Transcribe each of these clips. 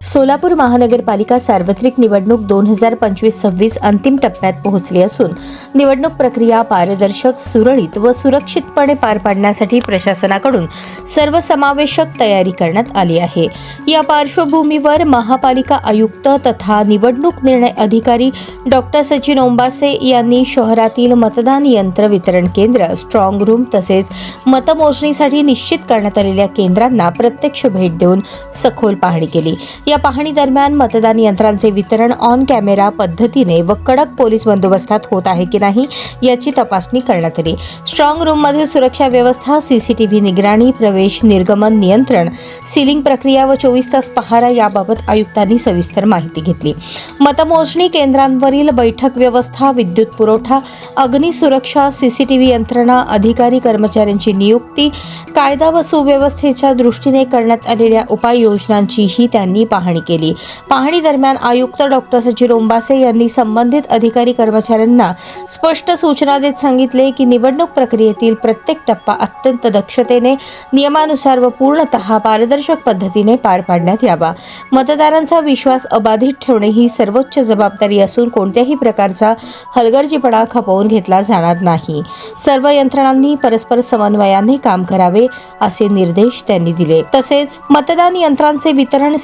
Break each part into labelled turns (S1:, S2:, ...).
S1: सोलापूर महानगरपालिका सार्वत्रिक निवडणूक दोन हजार पंचवीस सव्वीस अंतिम टप्प्यात पोहोचली असून निवडणूक प्रक्रिया पारदर्शक सुरळीत व सुरक्षितपणे पार पाडण्यासाठी प्रशासनाकडून सर्वसमावेशक तयारी करण्यात आली आहे. या पार्श्वभूमीवर महापालिका आयुक्त तथा निवडणूक निर्णय अधिकारी डॉक्टर सचिन ओंबासे यांनी शहरातील मतदान यंत्र वितरण केंद्र स्ट्रॉंग रूम तसेच मतमोजणीसाठी निश्चित करण्यात आलेल्या केंद्रांना प्रत्यक्ष भेट देऊन सखोल पाहणी केली. या पाहणी दरम्यान मतदान यंत्रांचे वितरण ऑन कॅमेरा पद्धतीने व कडक पोलीस बंदोबस्तात होत आहे की नाही याची तपासणी करण्यात आली. स्ट्रॉंग रूममधील सुरक्षा व्यवस्था सीसीटीव्ही निगराणी प्रवेश निर्गमन नियंत्रण सीलिंग प्रक्रिया व चोवीस तास पहारा याबाबत आयुक्तांनी सविस्तर माहिती घेतली. मतमोजणी केंद्रांवरील बैठक व्यवस्था विद्युत पुरवठा अग्निसुरक्षा सीसीटीव्ही यंत्रणा अधिकारी कर्मचाऱ्यांची नियुक्ती कायदा व सुव्यवस्थेच्या दृष्टीने करण्यात आलेल्या उपाययोजनांचीही त्यांनी पाहणी केली. पाहणी दरम्यान आयुक्त डॉक्टर सचिन ओंबासे यांनी संबंधित अधिकारी कर्मचाऱ्यांना स्पष्ट सूचना देत सांगितले की निवडणूक प्रक्रियेतील प्रत्येक टप्पा अत्यंत दक्षतेने नियमानुसार व पूर्णतः पारदर्शक पद्धतीने पार पाडण्यात यावा. मतदारांचा विश्वास अबाधित ठेवणे ही सर्वोच्च जबाबदारी असून कोणत्याही प्रकारचा हलगर्जीपणा खपवून घेतला जाणार नाही. सर्व यंत्रणांनी परस्पर समन्वयाने काम करावे असे निर्देश त्यांनी दिले. तसेच मतदान यंत्रांचे वितरण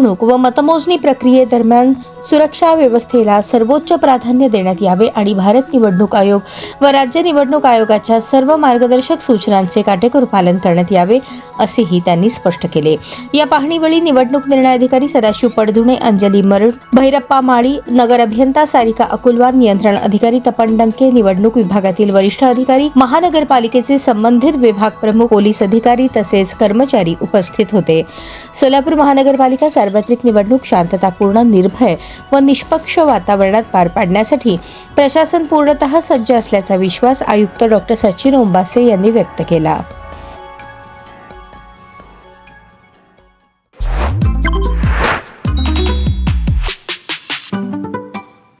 S1: साठवणूक व मतमोजणी प्रक्रियेदरम्यान सुरक्षा व्यवस्थेला सर्वोच्च प्राधान्य देण्यात यावे आणि भारत निवडणूक आयोग व राज्य निवडणूक आयोगाच्या सर्व मार्गदर्शक सूचनांचे काटेकोर पालन करण्यात यावे असेही त्यांनी स्पष्ट केले. या पाहणीवेळी निवडणूक निर्णय अधिकारी सदाशिव पडधुणे अंजली मरुड भैरप्पा माळी नगर अभियंता सारिका अकुलवार नियंत्रण अधिकारी तपन डंके निवडणूक विभागातील वरिष्ठ अधिकारी महानगरपालिकेचे संबंधित विभाग प्रमुख पोलीस अधिकारी तसेच कर्मचारी उपस्थित होते. सोलापूर महानगरपालिका सार्वत्रिक निवडणूक शांततापूर्ण निर्भय व निष्पक्ष वातावरणात पार पाडण्यासाठी प्रशासन पूर्णतः सज्ज असल्याचा विश्वास आयुक्त डॉक्टर सचिन ओंबासे यांनी व्यक्त केला.